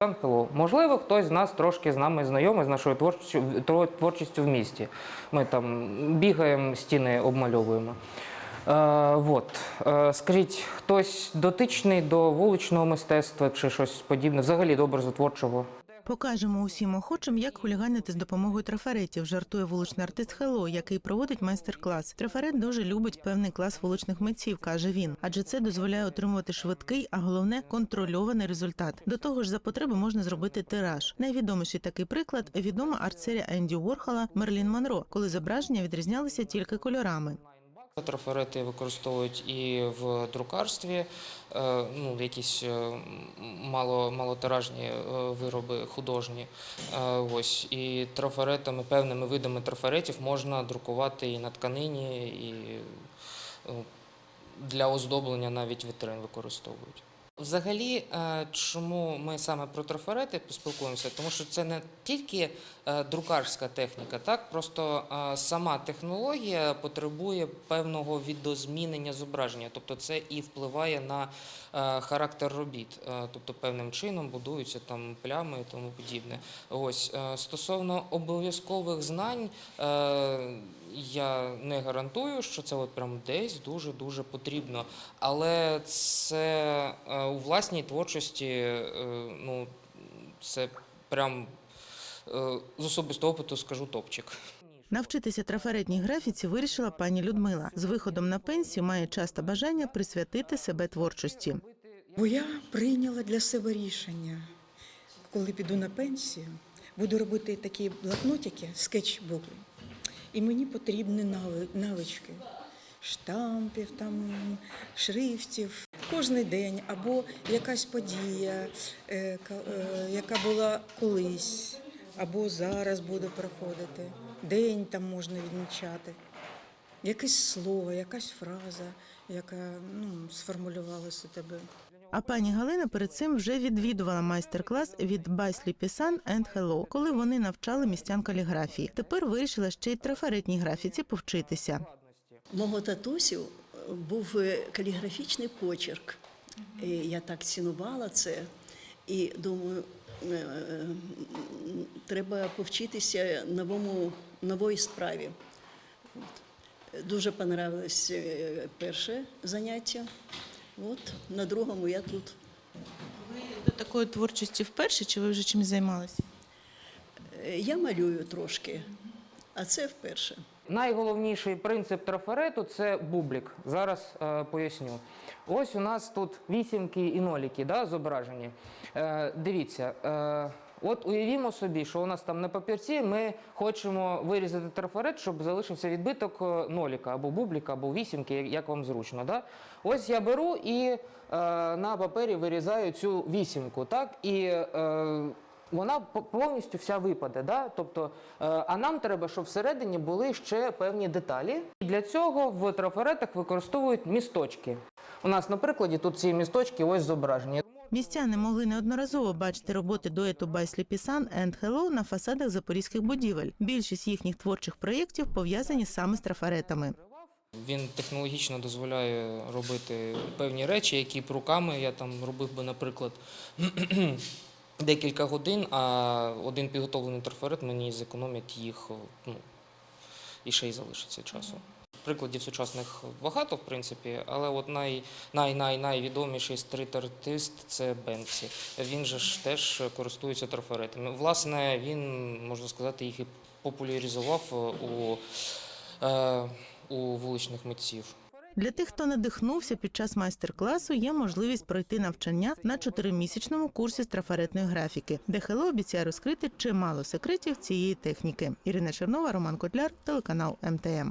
Hello. Можливо, хтось з нас трошки з нами знайомий з нашою творчістю, творчістю в місті. Ми там бігаємо, стіни обмальовуємо. Е, вот. Е, скажіть, хтось дотичний до вуличного мистецтва чи щось подібне, взагалі до образу творчого? Покажемо усім охочим, як хуліганити з допомогою трафаретів, жартує вуличний артист Хело, який проводить майстер-клас. Трафарет дуже любить певний клас вуличних митців, каже він, адже це дозволяє отримувати швидкий, а головне контрольований результат. До того ж, за потреби можна зробити тираж. Найвідоміший такий приклад відома арт-серія Енді Уорхола Мерлін Монро, коли зображення відрізнялися тільки кольорами. Трафарети використовують і в друкарстві, е, ну, якісь е, мало, малотиражні е, вироби художні. Ось. І трафаретами, певними видами трафаретів можна друкувати і на тканині, і для оздоблення навіть вітрин використовують. Взагалі, е, чому ми саме про трафарети поспілкуємося? Тому що це не тільки е, друкарська техніка, так просто е, сама технологія потребує певного відозмінення зображення, тобто це і впливає на характер робіт, тобто певним чином будуються там плями і тому подібне. Ось стосовно обов'язкових знань, я не гарантую, що це от прям десь дуже дуже потрібно, але це у власній творчості, е, ну це прям е, з особистого опиту скажу топчик. Навчитися трафаретній графіці вирішила пані Людмила. З виходом на пенсію має часто бажання присвятити себе творчості. Бо я прийняла для себе рішення, коли піду на пенсію, буду робити такі блокнотики, скетчбуки. І мені потрібні нави- навички штампів, там, шрифтів. Кожний день або якась подія, е, е, яка була колись, або зараз буде проходити. День там можна відмічати. Якесь слово, якась фраза, яка ну, сформулювалася у тебе. А пані Галина перед цим вже відвідувала майстер-клас від Байслі Пісан and Hello, коли вони навчали містян каліграфії. Тепер вирішила ще й трафаретній графіці повчитися. Мого татусю е, був е, каліграфічний почерк. І я так цінувала це і думаю, е, треба повчитися новому, нової справі. Дуже понравилось перше заняття. От, на другому я тут. Ви до такої творчості вперше чи ви вже чимось займалися? Я малюю трошки, а це вперше. Найголовніший принцип трафарету це бублік. Зараз е, поясню. Ось у нас тут вісімки і ноліки да, зображені. Е, дивіться, е, от уявімо собі, що у нас там на папірці ми хочемо вирізати трафарет, щоб залишився відбиток е, ноліка або бубліка, або вісімки, як- вам зручно. Да? Ось я беру і е, на папері вирізаю цю вісімку. Так? І, е, вона повністю вся випаде. Да? Тобто, е, а нам треба, щоб всередині були ще певні деталі. І для цього в трафаретах використовують місточки. У нас на прикладі тут ці місточки ось зображені. Містяни могли неодноразово бачити роботи дуету Байслі Пісан and Hello на фасадах запорізьких будівель. Більшість їхніх творчих проєктів пов'язані саме з трафаретами. Він технологічно дозволяє робити певні речі, які б руками я там робив би, наприклад, декілька годин, а один підготовлений трафарет мені зекономить їх ну, і ще й залишиться часу. Прикладів сучасних багато, в принципі, але от най, най, най, найвідоміший стрит-артист це Бенксі. Він же ж теж користується трафаретами. Власне, він, можна сказати, їх і популяризував у, е, у вуличних митців. Для тих, хто надихнувся під час майстер-класу, є можливість пройти навчання на чотиримісячному курсі з трафаретної графіки, де Хело обіцяє розкрити чимало секретів цієї техніки. Ірина Чернова, Роман Котляр, телеканал МТМ.